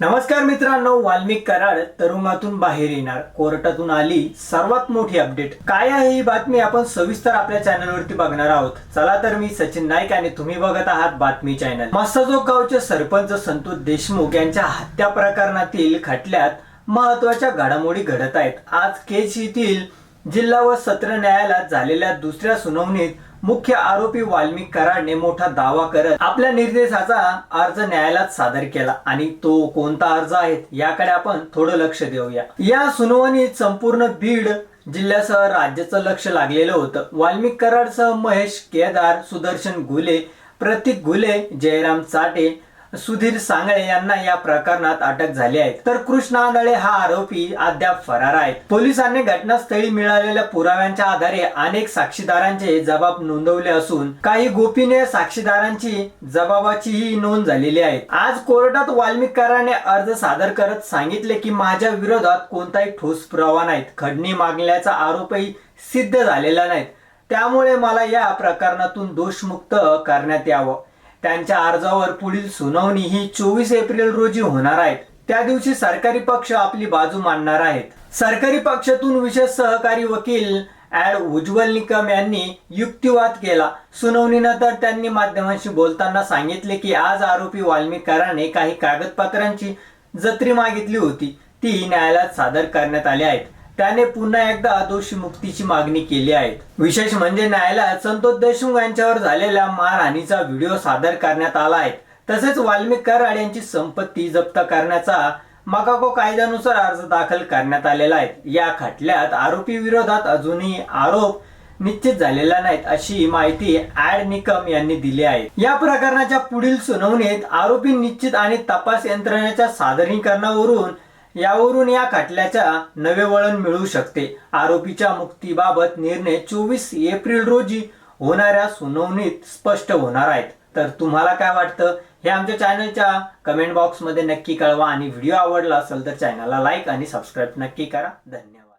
नमस्कार मित्रांनो वाल्मिक कराड तरुणातून बाहेर येणार. कोर्टातून आली सर्वात मोठी अपडेट. काय आहे ही बातमी आपण सविस्तर आपल्या चॅनलवरती बघणार आहोत. चला तर मी सचिन नाईक आणि तुम्ही बघत आहात बातमी चॅनल. मस्साजोग गावचे सरपंच संतोष देशमुख यांच्या हत्या प्रकरणातील खटल्यात महत्त्वाच्या घडामोडी घडत आहेत. आज केज येथील जिल्हा व सत्र न्यायालयात झालेल्या दुसऱ्या सुनावणीत मुख्य आरोपी वाल्मिक कराडने मोठा दावा करत आपल्या निर्देशाचा अर्ज न्यायालयात सादर केला. आणि तो कोणता अर्ज आहे याकडे आपण थोडं लक्ष देऊया. या सुनावणीत संपूर्ण बीड जिल्ह्यासह राज्याचं लक्ष लागलेलं होतं. वाल्मिक कराडसह महेश केदार सुदर्शन गुले प्रतीक गुले जयराम चाटे सुधीर सांगळे यांना या प्रकरणात अटक झाली आहे. तर कृष्ण आंधळे हा आरोपी अद्याप फरार आहे. पोलिसांनी घटनास्थळी मिळालेल्या पुराव्यांच्या आधारे अनेक साक्षीदारांचे जबाब नोंदवले असून काही गोपनीय साक्षीदारांची जबाबाचीही नोंद झालेली आहे. आज कोर्टात वाल्मिकराने अर्ज सादर करत सांगितले की माझ्या विरोधात कोणताही ठोस पुरावा नाहीत. खडणी मागण्याचा आरोपही सिद्ध झालेला नाहीत त्यामुळे मला या प्रकरणातून दोषमुक्त करण्यात यावं. त्यांच्या अर्जावर पुढील सुनावणी ही चोवीस एप्रिल रोजी होणार आहे. त्या दिवशी सरकारी पक्ष आपली बाजू मांडणार आहेत. सरकारी पक्षातून विशेष सहकारी वकील ऍड उज्ज्वल निकम यांनी युक्तिवाद केला. सुनावणीनंतर त्यांनी माध्यमांशी बोलताना सांगितले की आज आरोपी वाल्मिक कराने काही कागदपत्रांची जत्री मागितली होती. ती न्यायालयात सादर करण्यात आली आहेत. त्याने पुन्हा एकदा दोषी मुक्तीची मागणी केली आहे. विशेष म्हणजे न्यायालयात संतोष देशमुख यांच्यावर झालेल्या मारहाणीचा व्हिडिओ सादर करण्यात आला आहे. तसेच वाल्मिक कराड यांची संपत्ती जप्त करण्याचा मकाको कायद्यानुसार अर्ज दाखल करण्यात आलेला आहे. या खटल्यात आरोपी विरोधात अजूनही आरोप निश्चित झालेला नाहीत अशी माहिती ऍड निकम यांनी दिली आहे. या प्रकरणाच्या पुढील सुनावणीत आरोपी निश्चित आणि तपास यंत्रणेच्या सादरीकरणावरून यावरून या खटल्याच्या नवे वळण मिळू शकते. आरोपीच्या मुक्तीबाबत निर्णय चोवीस एप्रिल रोजी होणाऱ्या सुनावणीत स्पष्ट होणार आहेत. तर तुम्हाला काय वाटतं? हे आमच्या चॅनलच्या कमेंट बॉक्समध्ये नक्की कळवा आणि व्हिडिओ आवडला असेल तर चॅनलला लाईक आणि सबस्क्राईब नक्की करा. धन्यवाद.